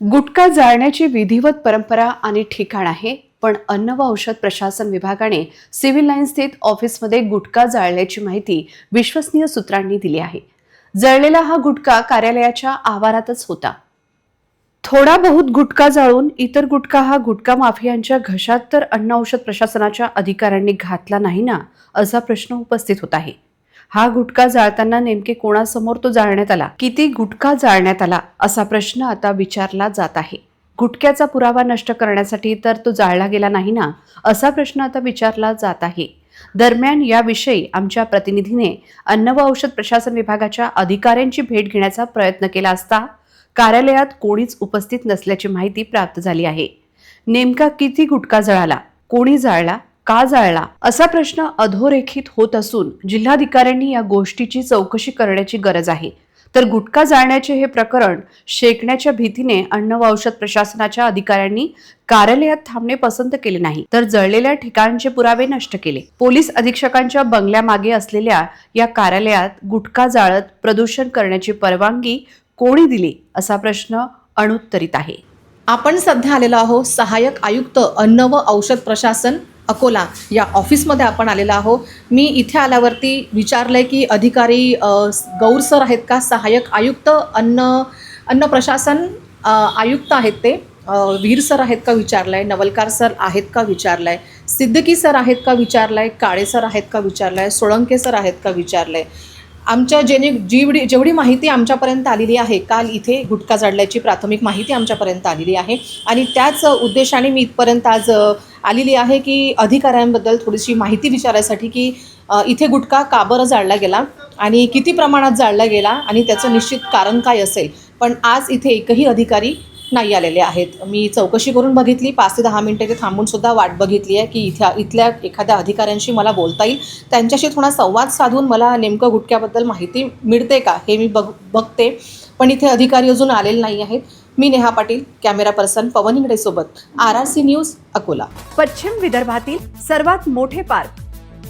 गुटखा जाळण्याची विधिवत परंपरा आणि ठिकाण आहे पण अन्न व औषध प्रशासन विभागाने सिव्हिल लाईन स्थित ऑफिसमध्ये गुटखा जाळल्याची माहिती विश्वसनीय सूत्रांनी दिली आहे. जळलेला हा गुटखा कार्यालयाच्या आवारातच होता. थोडा बहुत गुटखा जाळून इतर गुटखा हा गुटखा माफियांच्या घशात तर अन्न औषध प्रशासनाच्या अधिकाऱ्यांनी घातला नाही ना असा प्रश्न उपस्थित होत आहे. हा गुटखा जाळताना नेमके कोणासमोर तो जाळण्यात आला? किती गुटखा जाळण्यात आला? असा प्रश्न आता विचारला जात आहे. गुटख्याचा पुरावा नष्ट करण्यासाठी तर तो जाळला गेला नाही ना? असा प्रश्न आता विचारला जात आहे. दरम्यान याविषयी आमच्या प्रतिनिधीने अन्न व औषध प्रशासन विभागाच्या अधिकाऱ्यांची भेट घेण्याचा प्रयत्न केला असता कार्यालयात कोणीच उपस्थित नसल्याची माहिती प्राप्त झाली आहे. नेमका किती गुटखा जळाला? कोणी जाळला? का जाळला असा प्रश्न अधोरेखित होत असून जिल्हाधिकाऱ्यांनी या गोष्टीची चौकशी करण्याची गरज आहे. तर गुटखा जाळण्याचे हे प्रकरण शेकण्याच्या भीतीने अन्न व औषध प्रशासनाच्या अधिकाऱ्यांनी कार्यालयात थांबणे पसंत केले नाही तर जळलेल्या ठिकाणचे पुरावे नष्ट केले. पोलीस अधीक्षकांच्या बंगल्यामागे असलेल्या या कार्यालयात गुटखा जाळत प्रदूषण करण्याची परवानगी कोणी दिली असा प्रश्न अनुत्तरित आहे. आपण सध्या आलेलो आहोत सहाय्यक आयुक्त अन्न व औषध प्रशासन अकोला या ऑफिसमध्ये आपण आलेलो आहो मी इथे आल्यावरती विचारलं आहे की अधिकारी गौर सर आहेत का? सहाय्यक आयुक्त अन्न अन्न प्रशासन आयुक्त आहेत ते. वीर सर आहेत का विचारलं आहे नवलकार सर आहेत का विचारलं आहे सिद्दकी सर आहेत का विचारलं आहे काळे सर आहेत का विचारलं आहे सोळंके सर आहेत का विचारलं आहे आमच्या जेणे जेवढी जेवढी माहिती आमच्यापर्यंत आलेली आहे काल इथे गुटखा जाडल्याची प्राथमिक माहिती आमच्यापर्यंत आलेली आहे. आणि त्याच उद्देशाने मी इथपर्यंत आज आलेली आहे की अधिकाऱ्यांबद्दल थोडीशी माहिती विचारायसाठी की इथे गुटखा का बरं जाळला गेला आणि किती प्रमाणात जाळला गेला आणि त्याचं निश्चित कारण काय असेल. पण आज इथे एकही अधिकारी नाही आलेले आहेत. मी चौकशी करून बघितली पाच ते दहा मिनटं इथे थांबूनसुद्धा वाट बघितली आहे की इथ्या इथल्या एखाद्या अधिकाऱ्यांशी मला बोलता येईल. त्यांच्याशी थोडा संवाद साधून मला नेमकं गुटख्याबद्दल माहिती मिळते का हे मी बघ बघते. पण इथे अधिकारी अजून आलेले नाही आहेत. मी Neha Patil camera person Pawan इंगडेसोबत R R C news Akola. पश्चिम विदर्भातील सर्वात मोठे पार्क.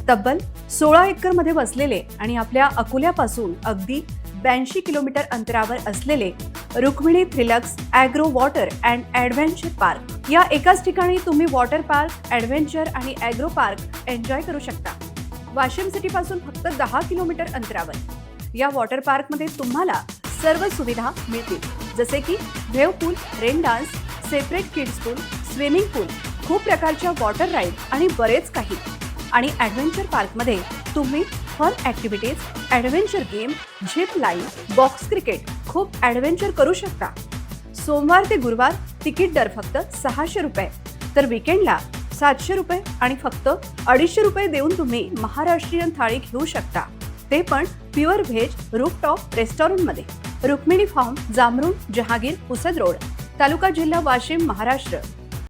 तब्बल सोळा एकरमध्ये वसलेले आणि आपल्या अकोल्यापासून अगदी ब्याऐंशी किलोमीटर अंतरावर असलेले Rukmini Thrillux agro water and adventure park. या एकाच ठिकाणी तुम्ही वॉटर पार्क ॲडव्हेंचर आणि ॲग्रो पार्क एन्जॉय करू शकता. वाशिम सिटीपासून फक्त दहा किलोमीटर अंतरावर. या वॉटर पार्कमध्ये तुम्हाला सर्व सुविधा मिळतील. जसे की wave pool rain dance separate kids pool swimming pool खूप प्रकारच्या वॉटर राईड आणि बरेच काही. आणि ॲडव्हेंचर पार्कमध्ये तुम्ही fun activities adventure game zip line box cricket खूप ॲडव्हेंचर करू शकता. सोमवार ते गुरुवार तिकीट दर फक्त सहाशे रुपये. तर विकेंडला सातशे रुपये आणि फक्त अडीचशे रुपये देऊन तुम्ही महाराष्ट्रीयन थाळी घेऊ शकता. ते पण प्युअर व्हेज रूपटॉप रेस्टॉरंटमध्ये रुक्मिणी फार्म जामरुण जहागीर पुसद रोड तालुका जिल्हा वाशिम महाराष्ट्र.